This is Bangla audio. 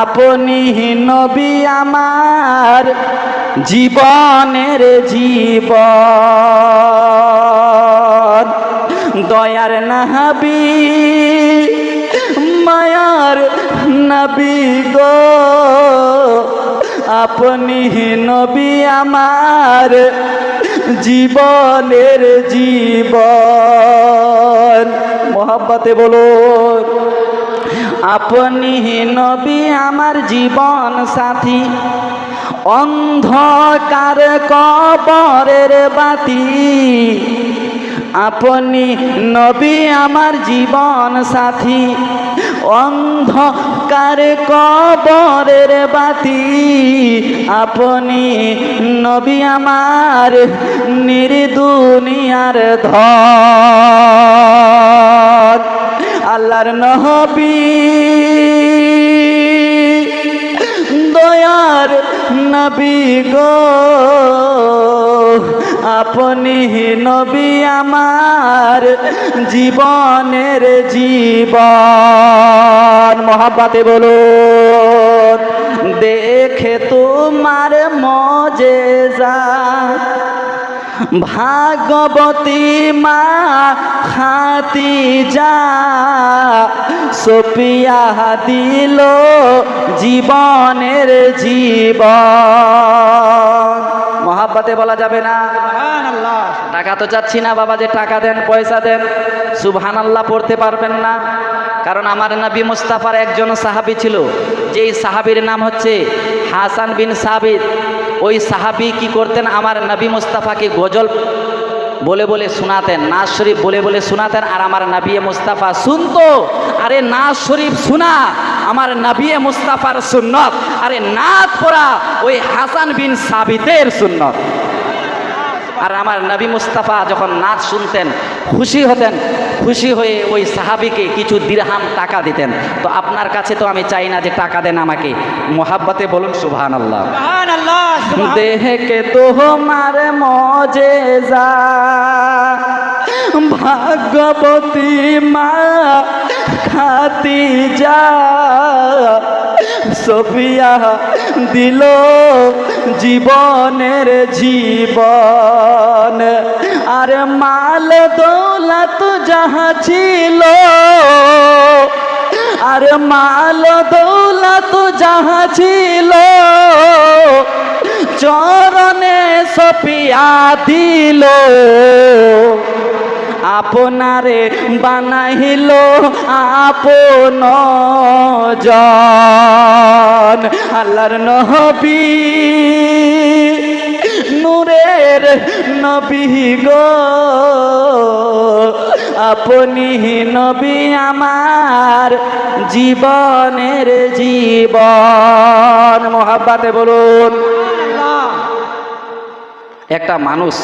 আপনি নবী আমার জীবনের জীবন। দয়ার নাহাবি, মায়ার নবী গো। আপনি নবী আমার জীবনের জীবন। মোহাব্বতে বলুন। আপনি নবী আমার জীবন সাথী। অন্ধকার কবরের বাতি। আপনি নবী আমার জীবন সাথী। অন্ধকার কবরের বাতি। আপনি নবী আমার নির্দুনিয়ার ধর আল্লাহর নহবী দয়ার নবী গো, আপনি নবী আমার জীবনের জীবন। মহাব্বাতে বলুন, দেখে তোমার মজে যা ভাগবতী মা খাতি যা সোপিয়া দিল জীবনের জীবন। মহাব্বাতে বলা যাবে না। টাকা তো চাচ্ছি না বাবা যে টাকা দেন পয়সা দেন সুবহান আল্লাহ পড়তে পারবেন না। কারণ আমার নবী মুস্তাফার একজন সাহাবি ছিল যেই সাহাবির নাম হচ্ছে হাসান বিন সাবিত। ওই সাহাবি কি করতেন? আমার নবী মুস্তাফাকে গজল বলে বলে শোনাতেন না শরীফ বলে বলে শোনাতেন, আর আমার নাবিয়ে মুস্তাফা শুনতো। আরে না শরীফ শোনা, আমার নাবিয়ে মুস্তাফার সুন্নত। আরে না পড়া, ওই হাসান বিন সাবিতের সুন্নত। আর আমার নবী মুস্তাফা যখন নাচ শুনতেন খুশি হতেন খুশি হয়ে ওই সাহাবিকে কিছু দিরহাম টাকা দিতেন। তো আপনার কাছে তো আমি চাই না যে টাকা দেন আমাকে। মোহাব্বতে বলুন সুবহান আল্লাহ দেহকে তোমার মজে যা ভাগবতী মা খাতি যা সফিয়া দিল জীবনের জীবন। আর মাল দৌলত যাহা ছিল, আর মাল দৌলত যাহা ছিল, চরণে সপিয়া দিল। আপনারে বানাইল আপন জন। আল্লাহর নহবী নূরের নবী গো। আপনি নবী আমার জীবনের জীবন। মহাব্বাতে বলুন একটা মানুষ